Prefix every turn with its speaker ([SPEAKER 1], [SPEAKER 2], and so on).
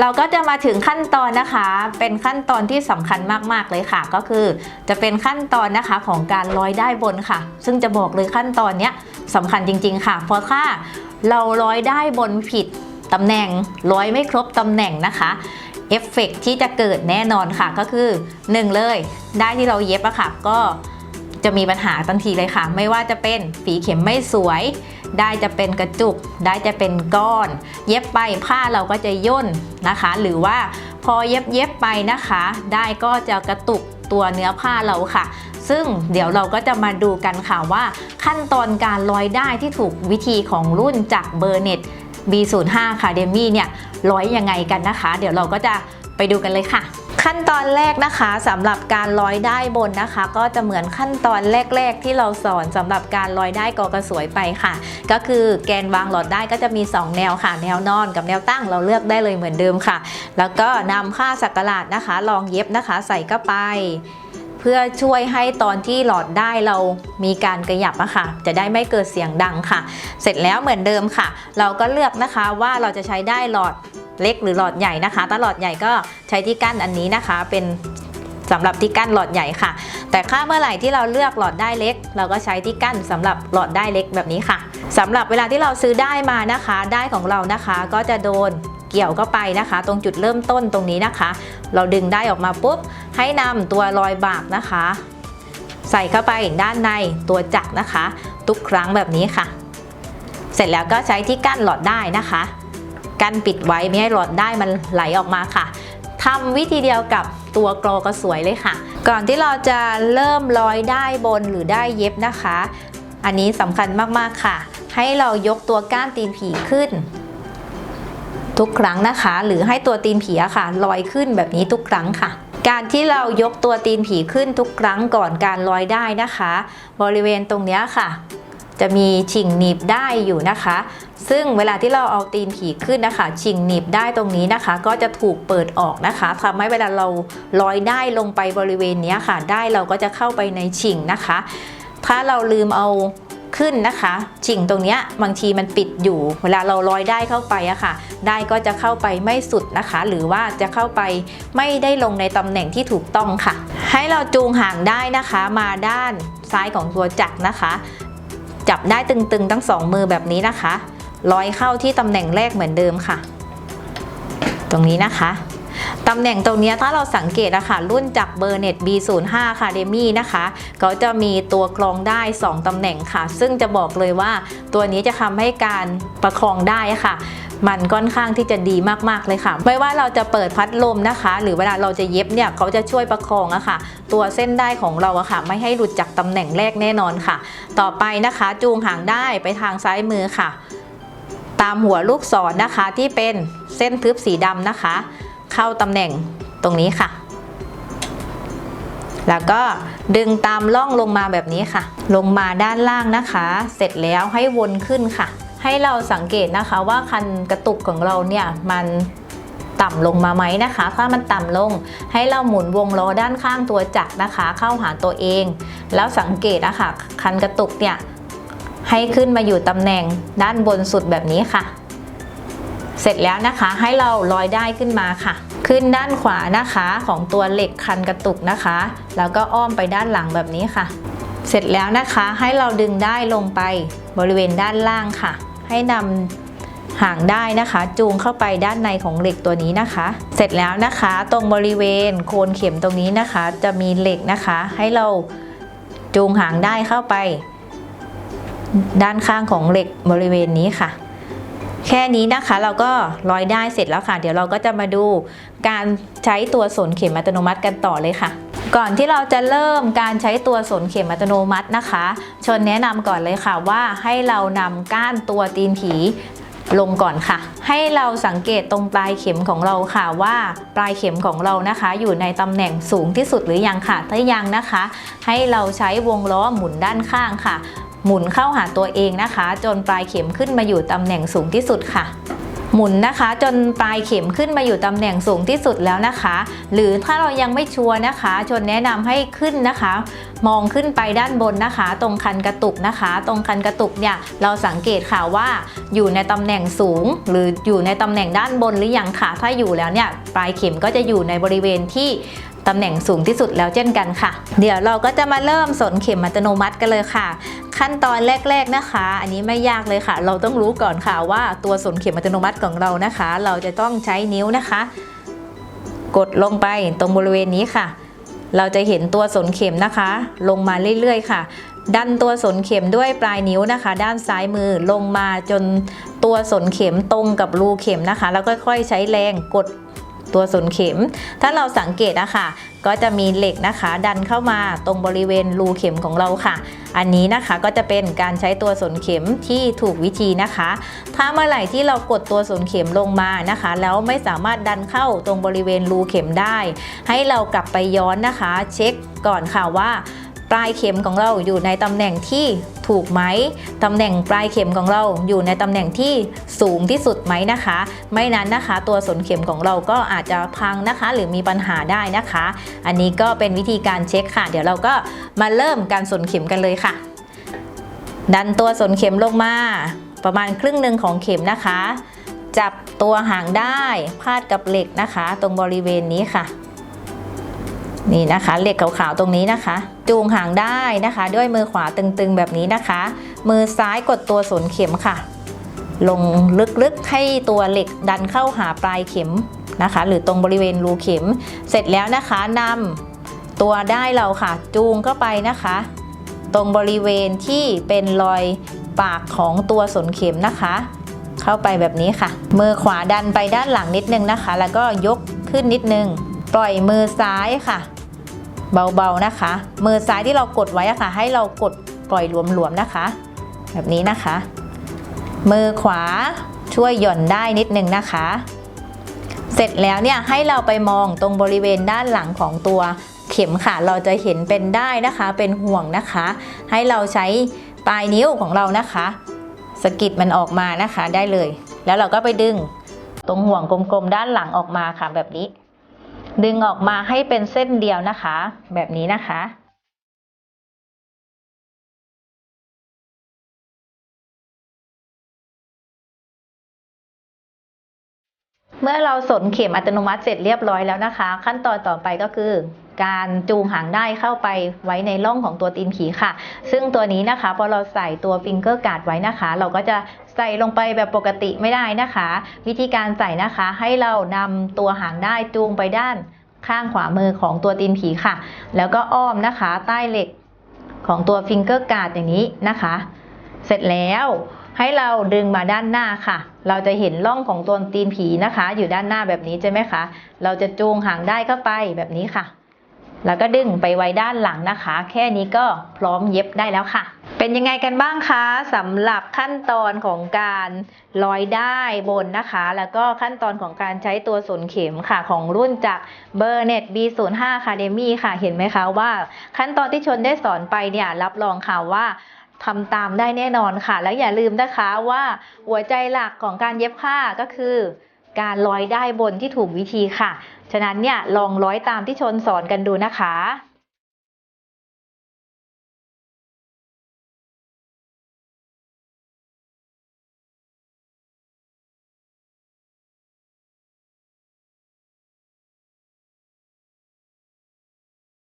[SPEAKER 1] เราก็จะมาถึงขั้นตอนนะคะ เป็นขั้นตอนที่สำคัญมากๆเลยค่ะ ก็คือจะเป็นขั้นตอนนะคะของการร้อยได้บนค่ะ ซึ่งจะบอกเลยขั้นตอนเนี้ยสำคัญจริง ๆ ค่ะ เพราะถ้าเราร้อยได้บนผิดตำแหน่งร้อยไม่ครบตำแหน่งนะคะเอฟเฟกต์ที่จะเกิดแน่นอนค่ะก็คือหนึ่งเลย ได้ที่เราเย็บอะค่ะก็จะมีปัญหาทันทีเลยค่ะ ไม่ว่าจะเป็นฝีเข็มไม่สวย ได้จะเป็นกระจุก ได้จะเป็นก้อน เย็บไปผ้าเราก็จะย่นนะคะ หรือว่าพอเย็บเย็บไปนะคะ ได้ก็จะกระตุกตัวเนื้อผ้าเราค่ะ ซึ่งเดี๋ยวเราก็จะมาดูกันค่ะว่าขั้นตอนการร้อยได้ที่ถูกวิธีของรุ่นจากเบอร์เน็ต B05 Academy เนี่ยร้อยยังไงกันนะคะ เดี๋ยวเราก็จะไปดูกันเลยค่ะ ขั้นตอนแรกนะคะสำหรับการร้อยได้บนนะคะ ก็จะเหมือนขั้นตอนแรก ๆ ที่เราสอนสำหรับการร้อยได้กอกระสวยไปค่ะ ก็คือแกนวางหลอดได้ก็จะมี 2 แนวค่ะ แนวนอนกับแนวตั้งเราเลือกได้เลยเหมือนเดิมค่ะ แล้วก็นำค่าสักหลาดนะคะลองเย็บนะคะ ใส่เข้าไป เพื่อช่วยให้ตอนที่หลอดได้เรามีการกระยับอะค่ะ จะได้ไม่เกิดเสียงดังค่ะ เสร็จแล้วเหมือนเดิมค่ะ เราก็เลือกนะคะว่าเราจะใช้ได้หลอด เล็กหรือหลอดใหญ่นะคะถ้าหลอดใหญ่ก็ใช้ที่กั้นอันนี้นะคะ เป็นสำหรับที่กั้นหลอดใหญ่ค่ะ แต่ถ้าเมื่อไหร่ที่เราเลือกหลอดได้เล็ก เราก็ใช้ที่กั้นสำหรับหลอดได้เล็กแบบนี้ค่ะสำหรับเวลาที่เราซื้อได้มานะคะ ได้ของเรานะคะก็จะโดนเกี่ยวเข้าไปนะคะ ตรงจุดเริ่มต้นตรงนี้นะคะ เราดึงได้ออกมาปุ๊บ ให้นำตัวรอยบากนะคะ ใส่เข้าไปด้านในตัวจักรนะคะ ทุกครั้งแบบนี้ค่ะ เสร็จแล้วก็ใช้ที่กั้นหลอดได้นะคะ กั้นปิดไว้ไม่ให้หลอดได้มันไหลออกมาค่ะทำวิธีเดียวกับตัวกรอกระสวยเลยค่ะ ก่อนที่เราจะเริ่มร้อยได้บนหรือได้เย็บนะคะ อันนี้สำคัญมากๆค่ะ ให้เรายกตัวก้านตีนผีขึ้น ทุกครั้งนะคะ หรือให้ตัวตีนผีค่ะลอยขึ้นแบบนี้ทุกครั้งค่ะ การที่เรายกตัวตีนผีขึ้นทุกครั้งก่อนการลอยได้นะคะ บริเวณตรงนี้ค่ะ จะมีชิงหนีบได้อยู่นะคะ ซึ่งเวลาที่เราเอาตีนผีขึ้นนะคะ ชิงหนีบได้ตรงนี้นะคะ ก็จะถูกเปิดออกนะคะทำให้เวลาเราลอยได้ลงไปบริเวณนี้ค่ะ ได้เราก็จะเข้าไปในชิงนะคะ ถ้าเราลืมเอาขึ้นนะคะชิงตรงนี้บางทีมันปิดอยู่ เวลาเราลอยได้เข้าไปอะค่ะ ได้ก็จะเข้าไปไม่สุดนะคะ หรือว่าจะเข้าไปไม่ได้ลงในตำแหน่งที่ถูกต้องค่ะ ให้เราจูงห่างได้นะคะ มาด้านซ้ายของตัวจักรนะคะ จับได้ตึงๆ ทั้งสองมือแบบนี้นะคะร้อยเข้าที่ตำแหน่งแรกเหมือนเดิมค่ะ ตรงนี้นะคะตำแหน่งตรงนี้ถ้าเราสังเกตนะคะรุ่นจากเบอร์เน็ต B05 Academy นะคะก็จะมีตัวกรองได้ 2ตำแหน่งค่ะ ซึ่งจะบอกเลยว่าตัวนี้จะทำให้การประคองได้ค่ะ มันค่อนข้างที่จะดีมากๆเลยค่ะ ไม่ว่าเราจะเปิดพัดลมนะคะ หรือเวลาเราจะเย็บเนี่ยเขาจะช่วยประคองอะค่ะ ตัวเส้นได้ของเราอะค่ะ ไม่ให้หลุดจากตำแหน่งแรกแน่นอนค่ะ ต่อไปนะคะจูงหางได้ไปทางซ้ายมือค่ะ ตามหัวลูกศรนะคะที่เป็นเส้นทึบสีดำนะคะ เข้าตำแหน่งตรงนี้ค่ะแล้วก็ดึงตามล่องลงมาแบบนี้ค่ะ ลงมาด้านล่างนะคะ เสร็จแล้วให้วนขึ้นค่ะ ให้เราสังเกตนะคะว่าคันกระตุกของเราเนี่ยมันต่ำลงมาไหมนะคะ ถ้ามันต่ำลงให้เราหมุนวงล้อด้านข้างตัวจักรนะคะ เข้าหาตัวเอง แล้วสังเกตนะคะคันกระตุกเนี่ยให้ขึ้นมาอยู่ตำแหน่งด้านบนสุดแบบนี้ค่ะ เสร็จแล้วนะคะให้เราลอยได้ขึ้นมาค่ะ ขึ้นด้านขวานะคะของตัวเหล็กคันกระตุกนะคะ แล้วก็อ้อมไปด้านหลังแบบนี้ค่ะ เสร็จแล้วนะคะให้เราดึงได้ลงไปบริเวณด้านล่างค่ะ ให้นำหางได้นะคะ จูงเข้าไปด้านในของเหล็กตัวนี้นะคะ เสร็จแล้วนะคะ ตรงบริเวณโคนเข็มตรงนี้นะคะ จะมีเหล็กนะคะ ให้เราจูงหางได้เข้าไป ด้านข้างของเหล็กบริเวณนี้ค่ะ แค่นี้นะคะเราก็ร้อยได้เสร็จแล้วค่ะ เดี๋ยวเราก็จะมาดูการใช้ตัวสนเข็มอัตโนมัติกันต่อเลยค่ะ ก่อนที่เราจะเริ่มการใช้ตัวสนเข็มอัตโนมัตินะคะ ชนแนะนำก่อนเลยค่ะว่าให้เรานำก้านตัวตีนผีลงก่อนค่ะ ให้เราสังเกตตรงปลายเข็มของเราค่ะว่าปลายเข็มของเรานะคะ อยู่ในตำแหน่งสูงที่สุดหรือยังค่ะ ถ้ายังนะคะ ให้เราใช้วงล้อหมุนด้านข้างค่ะ หมุนเข้าหาตัวเองนะคะ จนปลายเข็มขึ้นมาอยู่ตำแหน่งสูงที่สุดค่ะ หมุนนะคะ จนปลายเข็มขึ้นมาอยู่ตำแหน่งสูงที่สุดแล้วนะคะ หรือถ้าเรายังไม่ชัวร์นะคะ ชนแนะนำให้ขึ้นนะคะ มองขึ้นไปด้านบนนะคะ ตรงคันกระตุกนะคะ ตรงคันกระตุกเนี่ยเราสังเกตค่ะว่าอยู่ในตำแหน่งสูง หรืออยู่ในตำแหน่งด้านบนหรือยังค่ะถ้าอยู่แล้วเนี่ยปลายเข็มก็จะอยู่ในบริเวณที่ตำแหน่งสูงที่สุดแล้วเช่นกันค่ะ เดี๋ยวเราก็จะมาเริ่มสนเข็มอัตโนมัติกันเลยค่ะ ขั้นตอนแรก ๆนะคะ อันนี้ไม่ยากเลยค่ะ เราต้องรู้ก่อนค่ะว่าตัวสนเข็มอัตโนมัติของเรานะคะ เราจะต้องใช้นิ้วนะคะ กดลงไปตรงบริเวณนี้ค่ะ เราจะเห็นตัวสนเข็มนะคะ ลงมาเรื่อยๆค่ะ ดันตัวสนเข็มด้วยปลายนิ้วนะคะ ด้านซ้ายมือลงมาจนตัวสนเข็มตรงกับรูเข็มนะคะ แล้วค่อย ๆ ใช้แรงกด ตัวสนเข็ม ถ้าเราสังเกตนะคะก็จะมีเหล็กนะคะ ดันเข้ามาตรงบริเวณรูเข็มของเราค่ะ อันนี้นะคะก็จะเป็นการใช้ตัวสนเข็มที่ถูกวิธีนะคะ ถ้าเมื่อไหร่ที่เรากดตัวสนเข็มลงมานะคะ แล้วไม่สามารถดันเข้าตรงบริเวณรูเข็มได้ ให้เรากลับไปย้อนนะคะ เช็คก่อนค่ะว่า ปลายเข็มของเราอยู่ในตำแหน่งที่ถูกไหมตำแหน่งปลายเข็มของเราอยู่ในตำแหน่งที่สูงที่สุดไหมนะคะ ไม่นั้นนะคะ ตัวสนเข็มของเราก็อาจจะพังนะคะ หรือมีปัญหาได้นะคะ อันนี้ก็เป็นวิธีการเช็คค่ะ เดี๋ยวเราก็มาเริ่มการสนเข็มกันเลยค่ะ ดันตัวสนเข็มลงมา ประมาณครึ่งหนึ่งของเข็มนะคะ จับตัวหางได้พาดกับเหล็กนะคะ ตรงบริเวณนี้ค่ะ นี่นะคะเหล็กขาวๆตรงนี้นะคะ จูงหางได้นะคะ ด้วยมือขวาตึงๆแบบนี้นะคะ มือซ้ายกดตัวสนเข็มค่ะ ลงลึกๆให้ตัวเหล็กดันเข้าหาปลายเข็มนะคะ หรือตรงบริเวณรูเข็ม เสร็จแล้วนะคะนำตัวได้เราค่ะ จูงเข้าไปนะคะ ตรงบริเวณที่เป็นรอยปากของตัวสนเข็มนะคะ เข้าไปแบบนี้ค่ะ มือขวาดันไปด้านหลังนิดนึงนะคะ แล้วก็ยกขึ้นนิดนึง ปล่อยมือซ้ายค่ะ เบาๆนะคะ มือซ้ายที่เรากดไว้ค่ะ ให้เรากดปล่อยหลวมๆนะคะ แบบนี้นะคะ มือขวาช่วยหย่อนได้นิดนึงนะคะ เสร็จแล้วเนี่ยให้เราไปมองตรงบริเวณด้านหลังของตัวเข็มค่ะ เราจะเห็นเป็นได้นะคะ เป็นห่วงนะคะ ให้เราใช้ปลายนิ้วของเรานะคะสกิดมันออกมานะคะได้เลย แล้วเราก็ไปดึงตรงห่วงกลมๆด้านหลังออกมาค่ะแบบนี้ ดึงออกมาให้เป็นเส้นเดียวนะคะ แบบนี้นะคะ เมื่อเราสนเข็มอัตโนมัติเสร็จเรียบร้อยแล้วนะคะ ขั้นตอนต่อไปก็คือ การจูงหางได้เข้าไปไว้ในร่องของตัวตีนผีค่ะ ซึ่งตัวนี้นะคะพอเราใส่ตัวฟิงเกอร์การ์ดไว้นะคะ เราก็จะใส่ลงไปแบบปกติไม่ได้นะคะ วิธีการใส่นะคะให้เรานำตัวหางได้จูงไปด้านข้างขวามือของตัวตีนผีค่ะ แล้วก็อ้อมนะคะใต้เหล็กของตัวฟิงเกอร์การ์ดอย่างนี้นะคะ เสร็จแล้วให้เราดึงมาด้านหน้าค่ะ เราจะเห็นร่องของตัวตีนผีนะคะ อยู่ด้านหน้าแบบนี้ใช่ไหมคะ เราจะจูงหางได้เข้าไปแบบนี้ค่ะ แล้วก็ดึงไปไว้ด้านหลังนะคะ แค่นี้ก็พร้อมเย็บได้แล้วค่ะ เป็นยังไงกันบ้างคะสำหรับขั้นตอนของการร้อยได้บนนะคะ แล้วก็ขั้นตอนของการใช้ตัวสนเข็มค่ะของรุ่นจาก b e r n e t B05 Academy ค่ะเห็นไหมคะว่า ขั้นตอนที่ชนได้สอนไปเนี่ยรับรองค่ะว่าทำตามได้แน่นอนค่ะ แล้วอย่าลืมนะคะว่าหัวใจหลักของการเย็บผ้าก็คือ การร้อยได้บนที่ถูกวิธีค่ะ ฉะนั้นเนี่ยลองร้อยตามที่ชนสอนกันดูนะคะ